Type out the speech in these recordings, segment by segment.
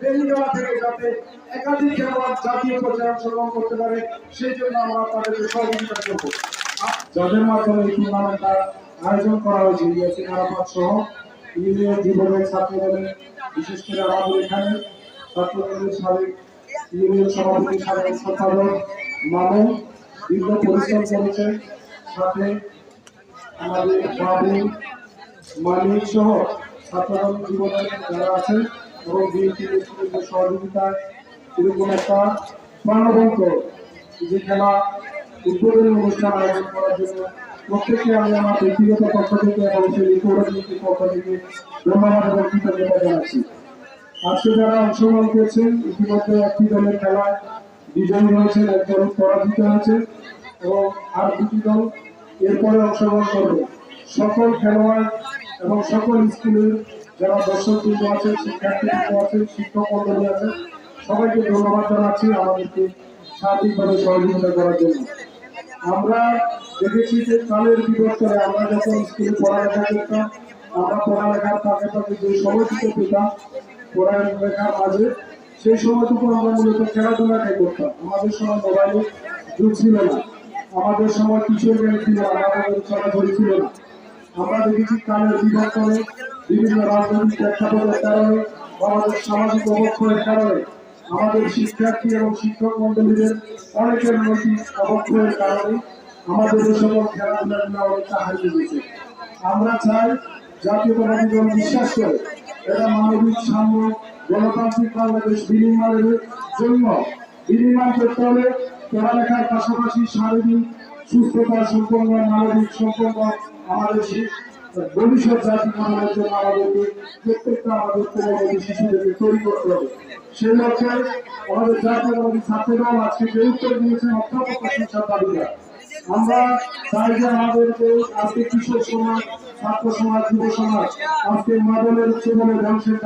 থেকে যাতে একাধিক খেলোয়াড় জাতীয় পর্যায়ে অংশগ্রহণ করতে পারে, সেই জন্য আমরা তাদেরকে সহযোগিতা করব। যাদের মাধ্যমে এই টুর্নামেন্টটা আয়োজন করা হয়েছে ইয়াসিন আরাফাত সহ ইউনিয়ন যুবদলের ছাত্র দলের বিশেষ করে আমাদের এখানে ছাত্র দলের সাবেক ইউনিয়ন সভাপতি সাবেক সম্পাদক মামুন দীর্ঘ পরিশ্রম করেছে সাথে আমাদের মালিক সহ ছাত্রদল জীবনের যারা আছেন এবং বিএনপি নেতৃত্বের সহযোগিতায় এরকম একটা প্রাণবন্ত যে খেলা উদ্বোধনী অনুষ্ঠান আয়োজন করার জন্য প্রত্যেককে আমি আমার ব্যক্তিগত পক্ষ থেকে এবং সেই পৌরনীতির পক্ষ থেকে ধন্যবাদ এবং কৃতজ্ঞতা জানাচ্ছি আজকে যারা অংশগ্রহণ করছেন ইতিমধ্যে একটি দলের খেলায় বিজয়ী হয়েছেন এক দল পরাজিত হয়েছে এবং আর দুটি দল এরপরে অংশগ্রহণ করবে সকল খেলোয়াড় এবং সকল স্কুলের যারা দর্শক বৃন্দ আছেন, শিক্ষার্থী বৃন্দ আছেন, শিক্ষক মন্ডলী আছেন, সবাইকে ধন্যবাদ জানাচ্ছি আমাদেরকে সার্বিকভাবে সহযোগিতা করার জন্য। আমরা দেখেছি যে কালের বিবর্তনে আমরা যখন স্কুলে পড়ালেখা করতাম, আমরা পড়ালেখার ফাঁকে ফাঁকে যে সময়টুকু পেতাম, পড়ালেখার মাঝে, সেই সময়টুকু আমরা মূলত খেলাধুলাটাই করতাম। আমাদের সময় মোবাইলের যুগ ছিল না। আমাদের সময় কিশোর জ্ঞান ছিল না, আমাদের চলাচলি ছিল না। আমরা দেখেছি কালের বিবর্তনে বিভিন্ন রাজনৈতিক প্রেক্ষাপটের কারণে, আমাদের সামাজিক অবক্ষয়ের কারণে, আমাদের শিক্ষার্থী এবং শিক্ষক মন্ডলীদের অনেকের নৈতিক অবক্ষয়ের কারণে আমাদের এই সকল খেলাধুলাগুলো অনেকটা হারিয়ে গেছে। আমরা চাই জাতীয়তাবাদী দল বিশ্বাস করে এটা মানবিক সাম্য, গণতান্ত্রিক বাংলাদেশ বিনির্মাণের জন্য বিনির্মাণ করতে হলে পড়ালেখার পাশাপাশি শারীরিক সুস্থতা সম্পন্ন মানবিক সম্পন্ন আমাদের ভবিষ্যৎ জাতি জন্য আমাদেরকে প্রত্যেকটা আমাদের শিশুদেরকে তৈরি করতে হবে। লক্ষ্যে আমাদের ছাত্রদল আজকে যে উত্তর দিয়েছেন দাবিদার আমরা চাই যে আমাদেরকে আজকে কিশোর সমাজ, ছাত্র সমাজ, যুব সমাজ, আজকে মাদলের ধ্বংসের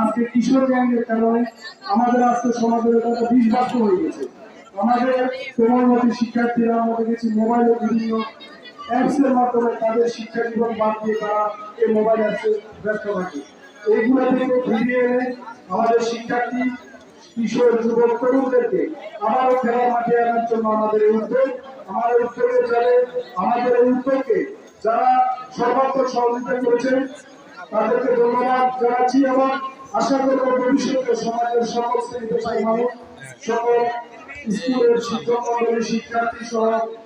আজকে কিশোর গ্যাংয়ের কারণে আমাদের আজকে সমাজের একটা হয়ে গেছে। আমাদের কোমলমতি শিক্ষার্থীরা, আমরা দেখেছি মোবাইলে বিভিন্ন অ্যাপসের মাধ্যমে তাদের শিক্ষা জীবন বাদ দিয়ে তারা এই মোবাইল অ্যাপসে ব্যস্ত থাকে। এইগুলো থেকে ফিরিয়ে এনে আমাদের শিক্ষার্থী, কিশোর, যুবক, তরুণদেরকে আবারও খেলার মাঠে আনার জন্য আমাদের এই উদ্যোগ আমাদের উদ্যোগে যারা আমাদের এই উদ্যোগকে যারা সর্বাত্মক সহযোগিতা করেছেন, তাদেরকে ধন্যবাদ জানাচ্ছি এবং আশা করব ভবিষ্যতে সমাজের সকল শ্রেণি পেশায় মানুষ সকল স্কুলের শিক্ষক মন্ডলী শিক্ষার্থী সহ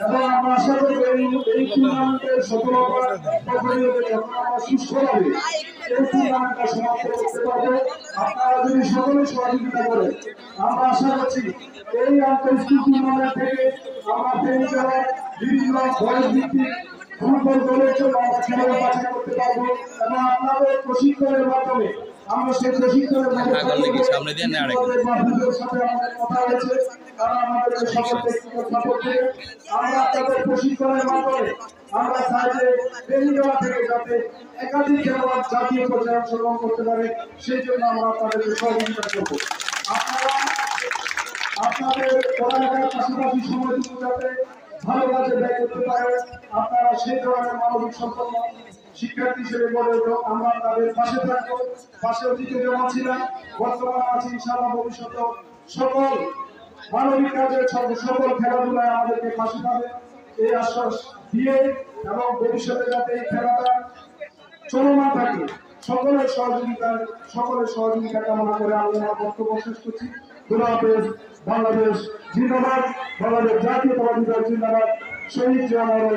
এবং আমরা আশা করি এই এই টুর্নামেন্টের সফলতা প্রফুল্লিত যখন এই টুর্নামেন্টটা সমাপ্ত করতে পারব। আপনারা যদি সকলে সহযোগিতা করেন আমরা আশা করছি এই আন্তর্জাতিক টুর্নামেন্ট থেকে আমরা ফেনী জেলার বিভিন্ন বয়স ভিত্তিক ফুটবল দলের জন্য আমরা খেলার বাছাই করতে পারব এবং আপনাদের প্রশিক্ষণের মাধ্যমে আগল নাকি? সামনে দিয়ে না আরেক? আমাদের মাহবুবের সাথে আমাদের কথা হয়েছে তারা আমাদের সকল ব্যক্তিগত সাপোর্ট দেবে আমরা আপনাদের প্রশিক্ষণের মাধ্যমে আমরা চাই যে বেরিয়ে থেকে যাতে একাধিক খেলোয়াড় জাতীয় পর্যায়ে অংশগ্রহণ করতে পারে সেই জন্য আমরা তাদেরকে সহযোগিতা করব আপনারা আপনাদের পড়ালেখার পাশাপাশি সময়টুকু যাতে ভালো কাজে ব্যয় করতে পারে আপনারা সেই ধরনের মানবিক সম্পন্ন শিক্ষার্থী হিসেবে গড়ে উঠো আমরা তাদের পাশে থাকব, পাশে অতীতে যেমন ছিলাম, বর্তমানে আছি ইনশাআল্লাহ ভবিষ্যতে সকল মানবিক কাজে সব- সকল খেলাধুলায় আমাদেরকে পাশে পাবে এই আশ্বাস দিয়ে এবং ভবিষ্যতে যাতে এই খেলাটা চলমান থাকে, সকলের সহযোগিতা সকলের সহযোগিতা কামনা করে আমি বক্তব্য শেষ করছি। হাফেজ বাংলাদেশ জিন্দাবাদ, বাংলাদেশ জাতীয়তাবাদী দল জিন্দাবাদ, শহীদ জামাল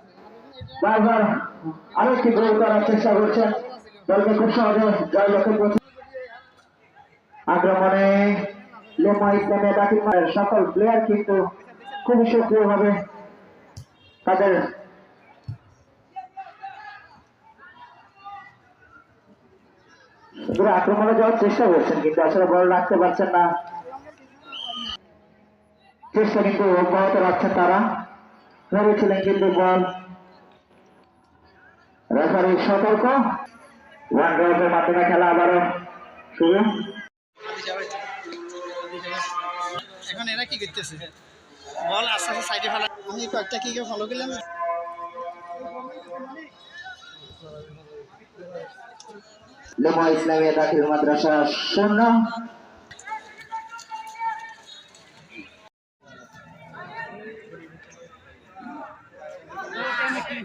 বারবার আরও একটি গোল করার চেষ্টা করছেন। দলকে খুব সহজে জয় লক্ষ্যে আক্রমণে লেমা ইসলামের দাখিল সকল প্লেয়ার কিন্তু খুবই সক্রিয়ভাবে তাদের আক্রমণে যাওয়ার চেষ্টা করছেন, কিন্তু আসলে বল রাখতে পারছেন না। চেষ্টা কিন্তু অব্যাহত রাখছেন তারা। ভেবেছিলেন কিন্তু বল। রেফারি সতর্ক। ওয়ান ড্রপের মাধ্যমে খেলা আবারও শুরু। এখন এরা কি করতেছে? বল আস্তে আস্তে সাইডে ফেলা। আমি কয়েকটা কি ফলো করলাম? লেমা ইসলামিয়া দাখিল মাদ্রাসা শূন্য। জামার দাখিল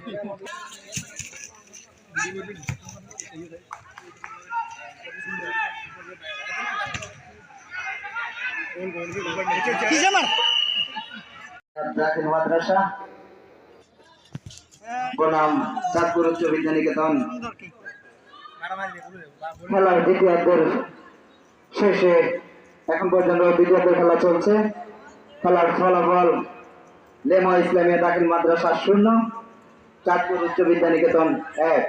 খেলার দ্বিতীয়ার্ধের শেষে এখন পর্যন্ত দ্বিতীয়ার্ধের খেলা চলছে। খেলার ফলাফল লেমা ইসলামিয়া দাখিল মাদ্রাসা শূন্য, চাঁদপুর উচ্চ বিদ্যানিকেতন এক।